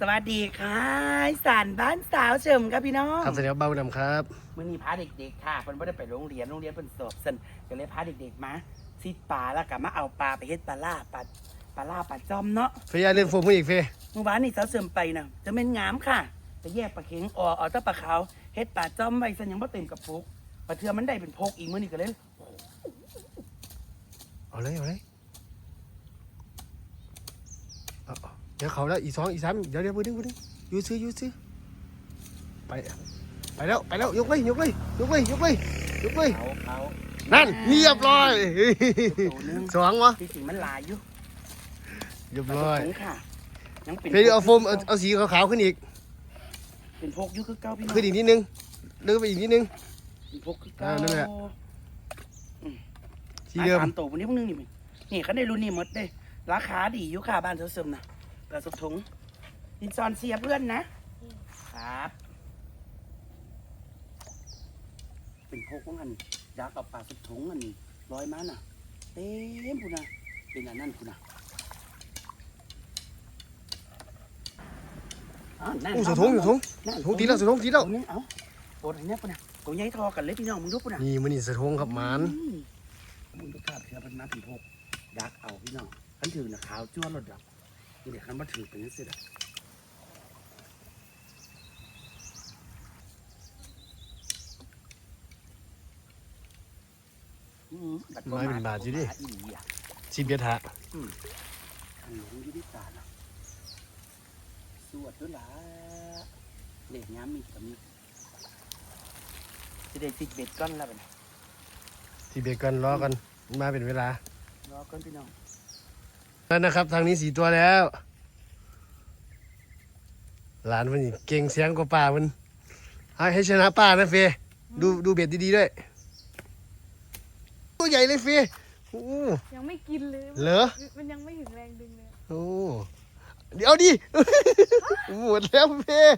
สวัสดีค่ะสารบ้านสาวเฉิมครับพี่น้องครับสวัสดีครับเบ้าดำครับมื่อนี้พาเด็กๆค่ะเพิ่นไม่ได้ไปโรงเรียนโรงเรียนเพิ่นสอบสันก็เลยพาเด็กๆมาซิดปลาแล้วก็มาเอาปลาไปเฮ็ดปลาล่าปลาปลาล่าปลาจอมเนาะเฟยาเล่นโฟมมืออีกเฟยเมื่อวานนี่สาวเฉิมไปนะจะเป็นงามค่ะจะแยกปลาเข็งออกเอาแต่ปลาขาวเฮ็ดปลาจอมไว้สันยังบ่เต็มกระปุกปลาเทือมันได้เป็นพกอีกมื้อนี้ก็เลยเอาเลยเอาเลย เอาเอาเดี๋ยวเขาแล้วอีกสองอีกสามเดี๋ยวเดี๋ยวไปดึงไปดึงอยูซื้ออยูซื้อไปไปแล้วไปแล้วยกเลยยกเลยยกเลยยกเลยยกเลยเขาเขานั่นเรียบร้อยตัวหนึงสองวะที่จริงมันหลายอยู่เรียบปลาร้อยถุงค่ะยังเป็นเฟยเอาโฟมเอาเอาสีขาวๆขึ้นอีกเป็นพกอยู่คือเก่าพี่น้องขึ้นอีกนิดนึงดึงไปอีกนิดนึงเป็นพกคือเก่าอ่านั่นแหละที่ที่เดิเดิมมตัวพวกนี้พวกนึงนี่มั้ยนี่เขาได้รุ่นนี้หมดเด้ราคาดีอยู่ค่ะบ้านเธอเสริมนะ กระสุบถุงดินซอนเสียเพื่อนนะ ครับ เป็นพวกของมันยากกับปลาสุบถุงมันร้อยมาน่ะ เต็มพูนะเป็นอันนั้นพูนะอ๋อนั่นอู้สะทงสะทงนั่นสะทงตีแล้วสะทงตีแล้วตัวนี้เอาโปรดอันเนี้ยพูนะตัวใหญ่ทอกันเลยพี่น้องมึงดูพูนะนี่มันนี่สะทงครับหมันอืมึงก็กล้าเพื่อมันมาถึงพกดักเอาพี่น้องขันถือนะขาวจ้วนรถดับนี่ เดี๋ยวขันมาถือเป็นยังสิล่ะอืมบัดบ่ไม้เป็นบาทอยู่ดิอีหลีอะสิบเบียดหะขันหลงอยู่ที่ตาเนาะสวดด้วยล่ะเล็กย้ำมีกับมีจะได้ติดเบ็ดก้อนแล้วเป็นสิบเบียดกันรอกันมาเป็นเวลารอก้อนพี่น้อง แล้วนะครับ ทางนี้สี่ตัวแล้ว หลานมันนี่เก่งเสียงกว่าป่ามัน ให้ให้ชนะป้านะเฟยดูดูเบ็ดดีๆด้วย ตัวใหญ่เลยเฟยโอ้ยังไม่กินเลยเหรอมันยังไม่ถึงแรงดึงเลยโอ้เดี๋ยวดิหมดแล้วเฟย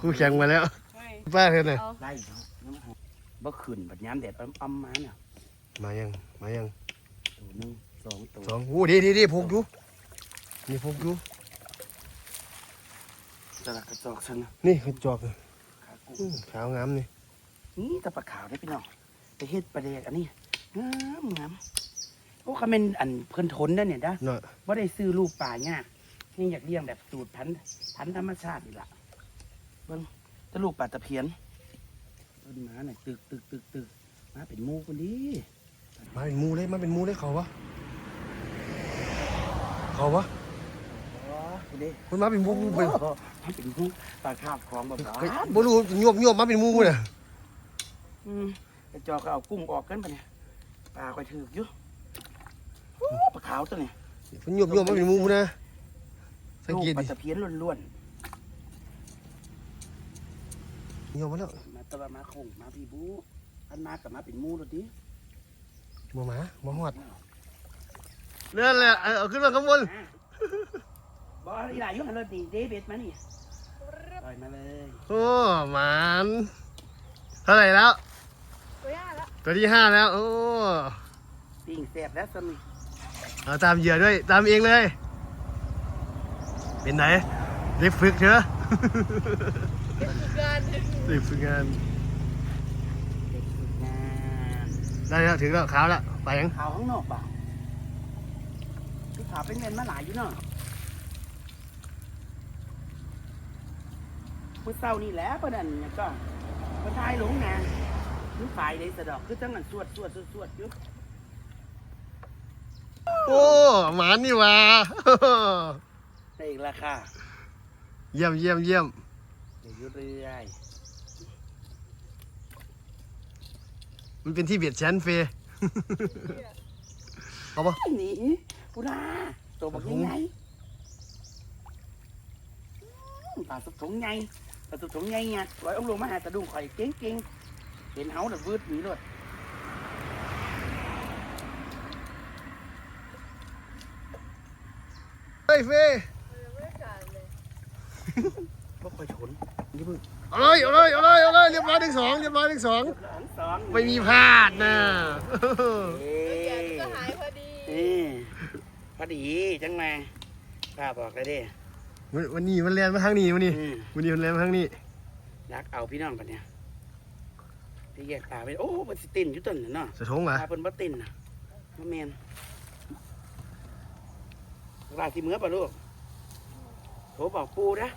คู่แข่งมาแล้วไม่ป้าเธอน่ะเอาไล่เนาะน้ำหอมบ่ขึ้นบัดยามแดดอ้ำๆมาเนี่ยมายังมายังตัวหนึ่ง สองตัวสองโอ้ดีดีดีพกดูนี่พกดูตลาดกระจอกซันนะนี่กระจอกขากุ้อื้งอขาวงามนี่นี่ตะปะขาวได้พี่น้องไปเฮ็ดปลาแดกอันนี้งามงามโอ้เขาเป็นอันเพิ่นทนได้เนี่ยนะเนาะว่าได้ซื้อลูกป่ายากนี่อยากเลี้ยงแบบสูตรพันธุ์พันธุ์ธรรมชาตินี่ล่ะเบิ่งแตะลูกปลาตะเพียนเพิ่นมาเนี่ยตึกตึกตึกตึกมาเป็นหมูคนดีมาเป็นหมูเลยมาเป็นหมูเลยเขาวะ เขาวะอ๋อคนดีมันมาเป็นหมูไปโอ้มันเป็นหมูปลาคาบของแบบเฮ้ยว่าบ่รู้ยวบยวบมาเป็นหมูเนี่ยอืมไอ้จอก็เอากุ้งออกกันปะเนี่ยปลาคอยถือกอยู่โอ้ปลาขาวตัวนี้มันยวบยวบมาเป็นหมูนะสังลูกเกตปลาดิตะเพียนล้วนยวบมาแล้วๆมาตะบะมาคงมาพี่บูอันมากับมาเป็นหมูรถดิบ่มาบ่ฮอด เลื่อนเลยเอาเอาขึ้นมาข้างบนอะบออีหลายอยุ่งหันรถดีเดบิดมานี่ปล่อยมาเลยโอ้หมันเท่าไหร่แล้ว ตัวย่าละตัวที่ห้าแล้ว โอ้ปิ่งแสบแล้วสมิเอาตามเหยื่อด้วย ตามเองเลย เป็นไหนเด็กฝึกเถอะเป็นฝึกงานเด็กฝึกงาน เด็กฝึกงานได้แล้วถึงแล้วขาวแล้วไปยังขาวข้างนอกเปล่า คือขาวเป็นเงินมาหลายอยู่เนาะเมื่อเศร้านี่แหล้วประเด็นเนี่ยก็มาทายหลงงานคือฝ่ายเลยสะดอกคือจังหันสวดสวดสวดสวดอยู่โอ้หมานนี่หว่าได้อีกราคาเยี่ยมเยี่ยมเยี่ยมเดี๋ยวอยู่เรื่อยมันเป็นที่เบียดแชนเฟย์เอาปะหนี ปูนาตัวบอกยังไงอืมปลาสุกถงไงปลาสุกถงไงไงร้อยองค์ลงมาหาตะดุงข่อยเก่งเก่งๆเห็นเฮาน่ะวืดหนีเลยเฮ้ยเฟย์ไม่ได้การเลยบ่ค่อยชนนี่เพิ่งเอาเลยเอาเลยเอาเลยเอาเลยเรียบร้อยทั้งสองเรียบร้อยทั้งสองเรียบร้อยทั้งสองไม่มีพลาดนะเอ้แกยก็หายพอดีนี่ พอดีจังมาป้าบอกเลยเดิวันวันนี้มันเรียนมาทางนี้วันนี้อืม วันนี้มันเรียนมาทางนี้รักเอาพี่น้องกันเนี่ยพี่แยกตาไปโอ้มันสิตินอยู่ต้นน่ะเนาะสะทงเหรอตาเพิ่นบ่ตินน่ะบ่แม่นลาที่เมือป่ะลูกโทรบอกปูนะ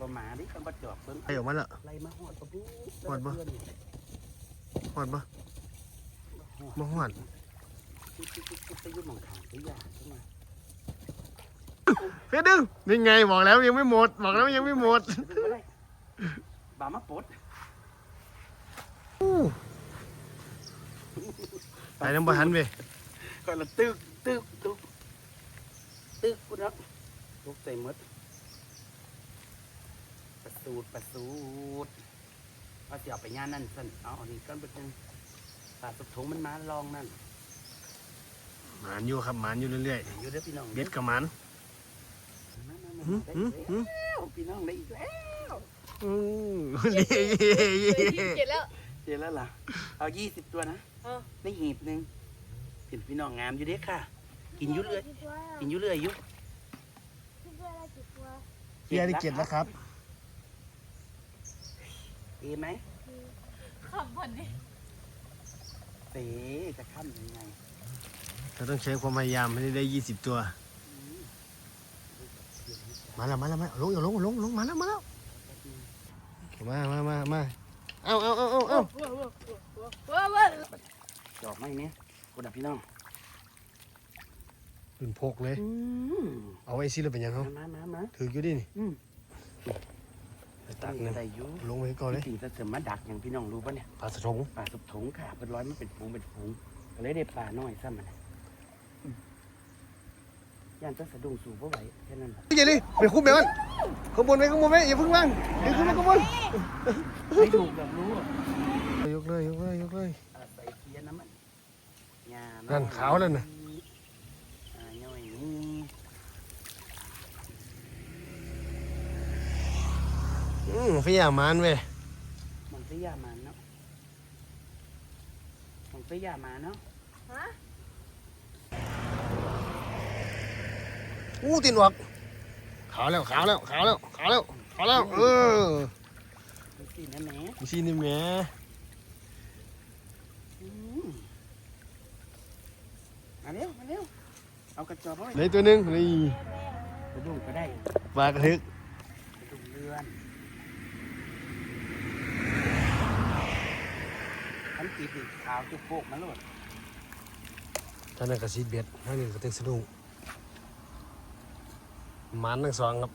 บ่หมาดิต้องบ่จอบเบิ่งไปออกมาแล้วไล่มาฮอดบ่ปูฮอดบ่หอดปะมา หอดจิ๊บจิ๊บจิ๊บจิ๊บไปอยุ่หมองขางไปยาขึ้นมาเฟซดึงนี่ไงบอกแล้วยังไม่หมด บอกแล้วยังไม่หมดเป็นบ่ได้บามาปลดไปน้ำประหันไปก็ละตึกตึกตึกตึกกูเนาะลูกใส่หมดประสูดประสูด เอาเสียไปย่านนั่นสั่นเอาอันนี้ก้อนไปจังปลาสุกถงมันมาลองนั่นหมานอยู่ครับหมานอยู่เรื่อยอยู่เด้อพี่น้องๆเบ็ดกับหมาน มามามาหืมได้หืมอีกหืม แล้วพี่น้องได้อีกแล้วอืมเฮ้ยเจ็ดแล้ว เจอแล้วล่ะเอายี่สิบตัวนะเออ ในหีบหนึ่งเห็นพี่น้องงามอยู่เด้อค่ะ กินอยุ่เรื่อยกินอยุ่เรื่อยอยุ่เกียร์ได้เก็บแล้วครับ เอไหมขับผ่อนดิเป๋จะข้ามยังไงเราต้องใช้ความพยายามให้ได้ยี่สิบตัว มาแล้วมาแล้วมาลงอย่าลงลงลงมาแล้วมาแล้วมามามามาเอาเอาเอาเอาเอาว้าวว้าวว้าวว้าวดอกไม้เนี้ยคุณพี่น้องตื่นพกเลยอืมเอาไว้สิเราเป็นยังเขามามามาถืออยู่ดินี่อืมไป ตักหนึ่งได้อยู่ลงไว้ก่อนเลยจริงๆจะเสริมมาดักอย่างพี่น้องรู้ปะเนี่ยปลาสะทงปลาสุบถงค่ะเป็นร้อยมันเป็นฝูงเป็นฝูงก็เลยได้ปลาน้อยซ้ำมันอืมย่านจะสะดุ้งสูบเพราะไหวแค่นั้นแหละอย่าดิไปคุ้มแบบนั้นขบวนไปขบวนไปอย่าเพิ่งว่างเดี๋ยวขึ้นมาขบวนไม่ถูกแบบรู้อะยกเลยยกเลยยกเลยอ่าใส่เกียร์น้ำมันยานั่นขาวแล้วน่ะ อ่าย่อยนี่ อืมพี่ยามานเว้ยมันซื้อยามาเนาะมันซื้อยามาเนาะฮะอู้ตีนออกขาวแล้วขาวแล้วขาวแล้วขาวแล้วขาวแล้วเออดูสินะแม่มีซีนี่แหม่อืมมาเร็วมาเร็วเอากระจอกเอาไว้เลยตัวหนึงนี่กระดุมก็ได้ปลากระทึก กระดุมเรือน ขันตีปีกขาวจุกโปกมาโลดท่านนั้นก็ซีดเบ็ดท่านนี้ก็เต็งสะดุ้งมันทั้งสองครับ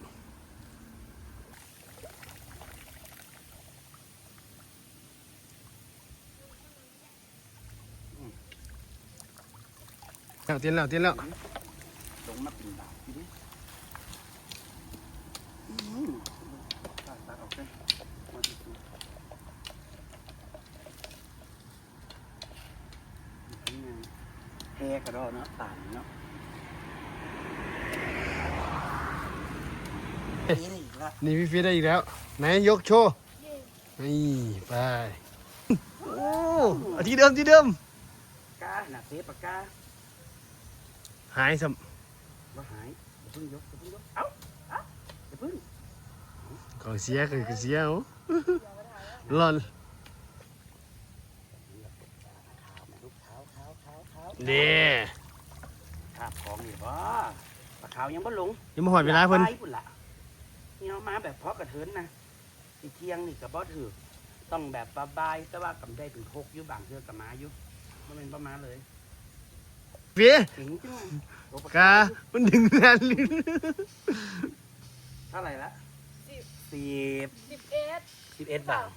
แล้วเตียนแล้วเตียนแล้ว ลงมาเป็นบาททีนี้อืมตัดตัดออกไปมาดูสินี่ไงแพร่กระดอเนาะต่างเนาะ นี่นี่อีกละนี่พี่ฟีได้อีกแล้ว ไหนยกโชว์ นี่ไป โอ้เอาที่เดิมที่เดิมกาหนักเทปากกาหายสัมว่าหายอย่าเพิ่งยกอย่าเพิ่งยกเอ้าเอ้าอย่าเพิ่งก็เสียก็เสียเอาร้อนขาวมาลูกขาวขาวขาวขาวเด้ขาบของนี่บ่ปลาขาวยังบ่ลงยังมาหอดเวลาเพิ่นไปพุ่นละ นี่เอามาแบบเพาะกระเทินนะสิเที่ยงนี่กับบ่ถือต้องแบบบาบายแต่ว่ากำได้เป็นพกอยู่บางเทือกับมาอยู่บ่แม่นบ่มาเลยเฟียถึงจังโอ้ปลกามันดึงแน่นลิ้นเท่าไหร่ละสิบสิบสิบเอ็ดสิบเอ็ดบาท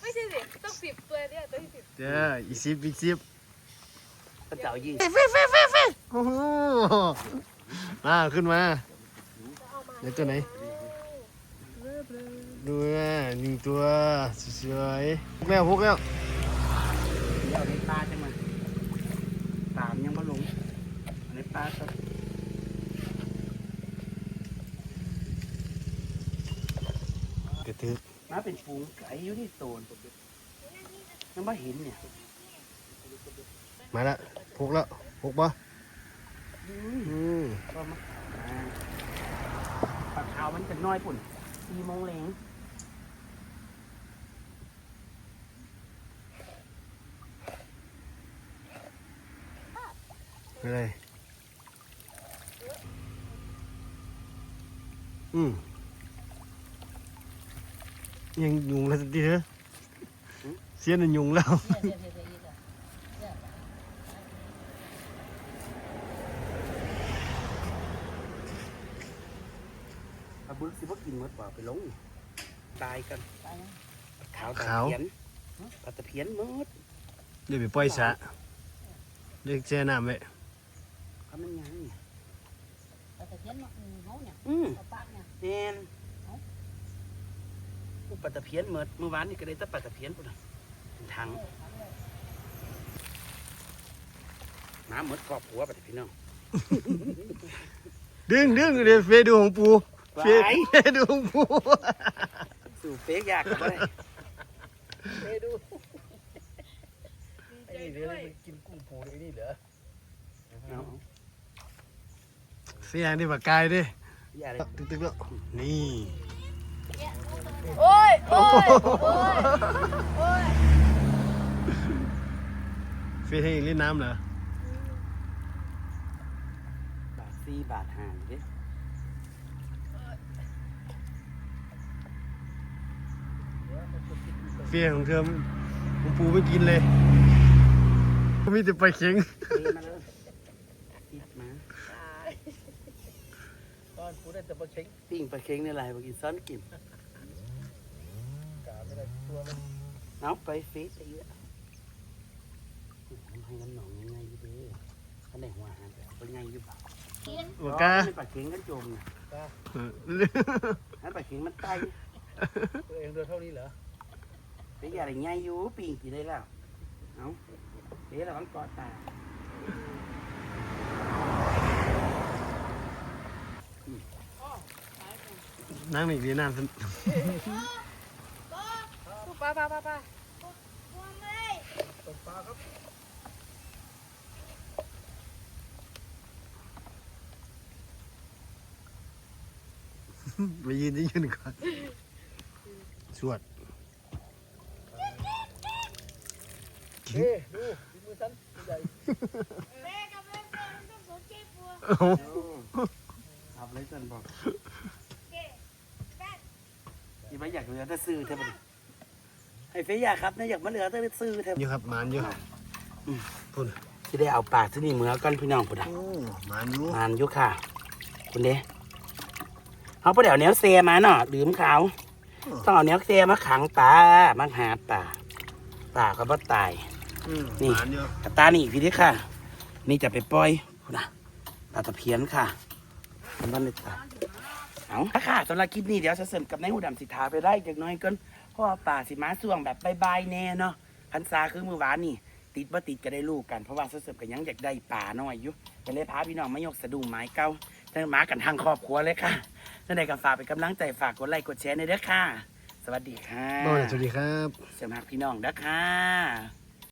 ไม่ใช่สิต้องสิบตัวเนี่ยตัวที่สิบเด้ออีสิบอีสิบพระเจ้ายิงโอ้โหมาขึ้นมาจะเอามาเดี๋ยวตัวไหน ดูนะหนึ่งตัวสวยๆพกแล้วพกแล้วเดี๋ยวในปลาจังมาปลามนยังบ่ลงอันนี้ปลาก็กระทึกมาเป็นฝูงไก่อยู่ที่โซนยังไม่เห็นเนี่ย มาละหกแล้วหกบ่อืมอืมก็มาอ่าปลาขาวมันจะน้อยปุ่นสี่โมงแรง ไม่ได้อืมยังยุงแล้วสิเด้อเสียนยุงแล้วปลาบึกสิบ่กินหมดเปล่าไปลงตายกันขาวตะขาวเพียนปลาตะเพียนหมดเดี๋ยวไปปล่อยสระเรียกแช่น้ำไว้ เขามันยังเนี่ย Ở tại kiến nó ngấu nhỉ, อืม ở bác nhỉ. แน่นอุปลาตะเพียนหมดเมื่อวานนี่ก็ได้แตะปลาตะเพียนปุ่นน่ะเป็นถังน้ำหมดกรอบหัวปลาตะเพียนเนาะดึงดึงเดี๋ยวเฟดูของปูเฟไปเฟดูของปูสู่เป๊กยากกับอะไรเป๊ดูดีใจด้วยกินกุ้งปูไอ้นี่เหรอเสียงนี่ปากกายดิอย่าเลยตึกตึกแล้วนี่โอ้ยโอ้ยโอ้ยโอ้ยเฟให้เล่นน้ำเหรอบาทสี่บาทห้าเด้เฟของเธอของปูไม่กินเลย มีแต่ปลาเข็ง เทมาเลยติดมา ต อนกูได้แต่ปลาเค็งปิ้งปลาเค็งในไรบางทีซ้อนกินกาไม่ได้ตัวมันเอาไปฟีดไอ้เหี้ยทำให้น้ำหนองง่ายๆอยู่เด้อท่านได้หัวอาหารแบบเป็นไงอยู่เปล่าปากกาไม่ปลาเค็งกันจมนะเออให้ปลาเค็งมันไตตัวเองเดินเท่านี้เหรอไปอย่าอะไรง่ายอยู่ปิ้งกี่ได้แล้วเอาเดี๋ยวเราต้องกอดตา นั่งหนึ่งดีน้ำไปไปไปไปตกปลาครับไปยืนยืนก่อนสวดเฮ้ดูฝีมือฉันใหญ่โอ้โหเอาเลยจนบอก ที่ไม่อยากเหลือแต่ซื้อเท่านั้นให้เฟยอยากครับนะอยากมาเหลือแต่ซื้อเท่าอยู่ครับหมานอยู่พุ่นที่ได้เอาปากที่นี่เหมือกันพี่น้องพุ่นอะโอ้หมานอยู่มานอยุค่ะ คุณเด้เขาประเดี๋ยวเนี้ยเซมาเนาะลืมเขาต้องเอาเนี้ยเซมาขังปลามาหาปลาปลาก็บ่ตาย อืมนี่ หมานอยู่กระตานี่พี่เด้ค่ะ นี่จะไปปล่อยพุ่นนะปลาตะเพียนค่ะมันบ้านเลยตา เอาค่ะสำหรับคลิปนี้เดี๋ยวจะเสริมกับนายหูดำสิทาไปได้จากหน้อยก่อนเพราะว่าป่าสิมาส่วงแบบบายๆแน่เนาะพันซาคือมือหวานนี่ ติดบ่ติดก็ได้ลูกกันเพราะว่าเสริมกันยังอยากได้ป่าน้อยอยู่ก็เลยพาพี่น้องมายกสะดุ้งไม้เก้าทั้งมากันทางครอบครัวเลยค่ะนั่นใดก็ฝากเป็นกำลังใจฝากกดไลค์กดแชร์ในอยเด้อค่ะ สวัสดีค่ะโอ้ยสวัสดีครับสมัครพี่น้องเด้อค่ะ